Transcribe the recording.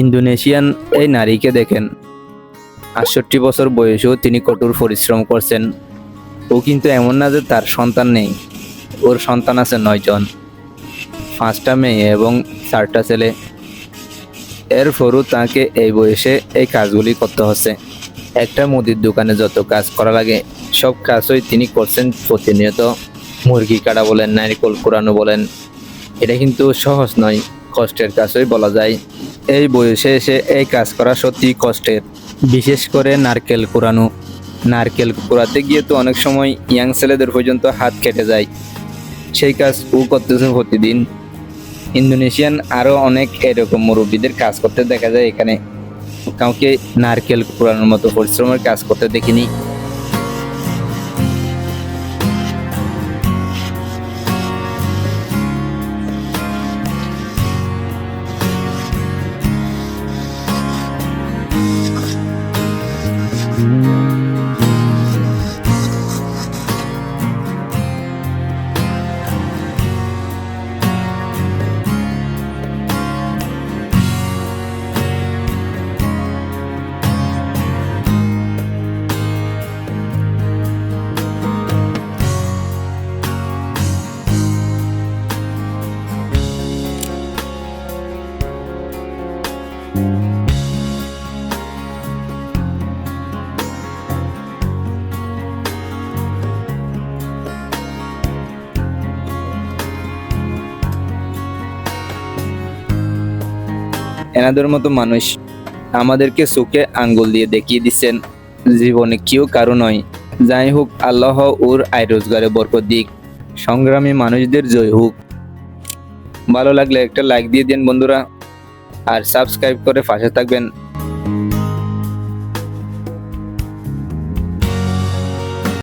Indonesian এই নারীকে দেখেন। আটষট্টি বছর বয়সেও তিনি কঠোর পরিশ্রম করছেন। ও কিন্তু এমন না যে তার সন্তান নেই। ওর সন্তান আছে নয়জন পাঁচটা মেয়ে এবং চারটা ছেলে। এরপরও তাকে এই বয়সে এই কাজগুলি করতে হচ্ছে। একটা মুদির দোকানে যত কাজ করা লাগে, সব কাজই তিনি করছেন প্রতিনিয়ত। মুরগি কাটা বলেন, নারিকল কোরানো বলেন। এটা কিন্তু সহজ নয়, কষ্টের কাজই বলা যায়। এই বয়সে এসে এই কাজ করা সত্যি কষ্টের। বিশেষ করে নারকেল কোরানো নারকেল কোরাতে গিয়ে তো অনেক সময় ইয়াং ছেলেদের পর্যন্ত হাত কেটে যায়। সেই কাজ ও করতেছে প্রতিদিন। ইন্দোনেশিয়ান আরও অনেক এরকম মুরব্বীদের কাজ করতে দেখা যায় এখানে। কাউকে নারকেল কোরানোর মতো পরিশ্রমের কাজ করতে দেখিনি। এনাদের মতো মানুষ আমাদেরকে চোখে আঙ্গুল দিয়ে দেখিয়ে দিচ্ছেন। জীবনে কেউ কারও নয়। যাই হোক, আল্লাহ ওর আয় রোজগারে বরকত দিক। সংগ্রামী মানুষদের জয় হোক। ভালো লাগলে একটা লাইক দিয়ে দিন বন্ধুরা। আর সাবস্ক্রাইব করে ফাঁসে থাকবেন।